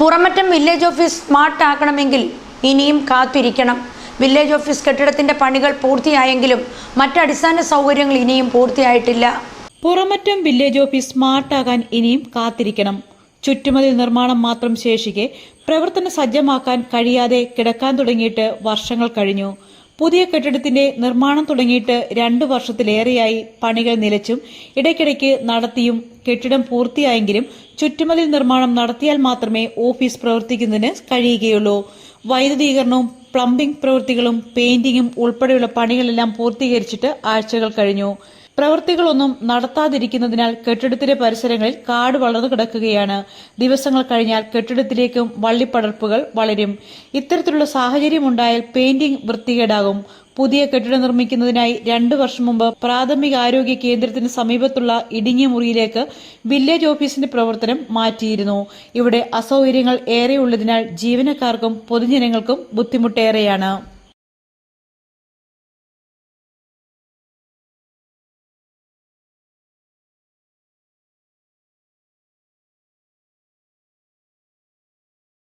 Puramattom village office smart ആക്കണമെങ്കിൽ ഇനിയും കാത്തിരിക്കണം. വില്ലേജ് ഓഫീസ് കെട്ടിടത്തിന്റെ പണികൾ പൂർത്തിയായെങ്കിലും മറ്റടിസ്ഥാന സൗകര്യങ്ങൾ ഇനിയും പൂർത്തിയായിട്ടില്ല. പുറമറ്റം വില്ലേജ് ഓഫീസ് സ്മാർട്ട് സ്മാർട്ടാകാൻ ഇനിയും കാത്തിരിക്കണം. ചുറ്റുമതിൽ നിർമ്മാണം മാത്രം ശേഷിക്കെ പ്രവർത്തന സജ്ജമാക്കാൻ കഴിയാതെ കിടക്കാൻ തുടങ്ങിയിട്ട് വർഷങ്ങൾ കഴിഞ്ഞു. പുതിയ കെട്ടിടത്തിന്റെ നിർമ്മാണം തുടങ്ങിയിട്ട് രണ്ടു വർഷത്തിലേറെയായി പണികൾ നിലച്ചും ഇടയ്ക്കിടയ്ക്ക് നടത്തിയും കെട്ടിടം പൂർത്തിയായെങ്കിലും ചുറ്റുമതിൽ നിർമ്മാണം നടത്തിയാൽ മാത്രമേ ഓഫീസ് പ്രവർത്തിക്കുന്നതിന് കഴിയുകയുള്ളൂ. വൈദ്യുതീകരണവും പ്ലംബിംഗ് പ്രവൃത്തികളും പെയിന്റിങ്ങും ഉൾപ്പെടെയുള്ള പണികളെല്ലാം പൂർത്തീകരിച്ചിട്ട് ആഴ്ചകൾ കഴിഞ്ഞു. പ്രവൃത്തികളൊന്നും നടത്താതിരിക്കുന്നതിനാൽ കെട്ടിടത്തിന്റെ പരിസരങ്ങളിൽ കാട് വളർന്നു കിടക്കുകയാണ്. ദിവസങ്ങൾ കഴിഞ്ഞാൽ കെട്ടിടത്തിലേക്കും വള്ളിപ്പടർപ്പുകൾ വളരും. ഇത്തരത്തിലുള്ള സാഹചര്യം ഉണ്ടായാൽ പെയിന്റിംഗ് വൃത്തികേടാകും. പുതിയ കെട്ടിടം നിർമ്മിക്കുന്നതിനായി രണ്ടു വർഷം മുമ്പ് പ്രാഥമിക ആരോഗ്യ കേന്ദ്രത്തിന് സമീപത്തുള്ള ഇടുങ്ങിയ മുറിയിലേക്ക് വില്ലേജ് ഓഫീസിന്റെ പ്രവർത്തനം മാറ്റിയിരുന്നു. ഇവിടെ അസൗകര്യങ്ങൾ ഏറെയുള്ളതിനാൽ ജീവനക്കാർക്കും പൊതുജനങ്ങൾക്കും ബുദ്ധിമുട്ടേറെയാണ്.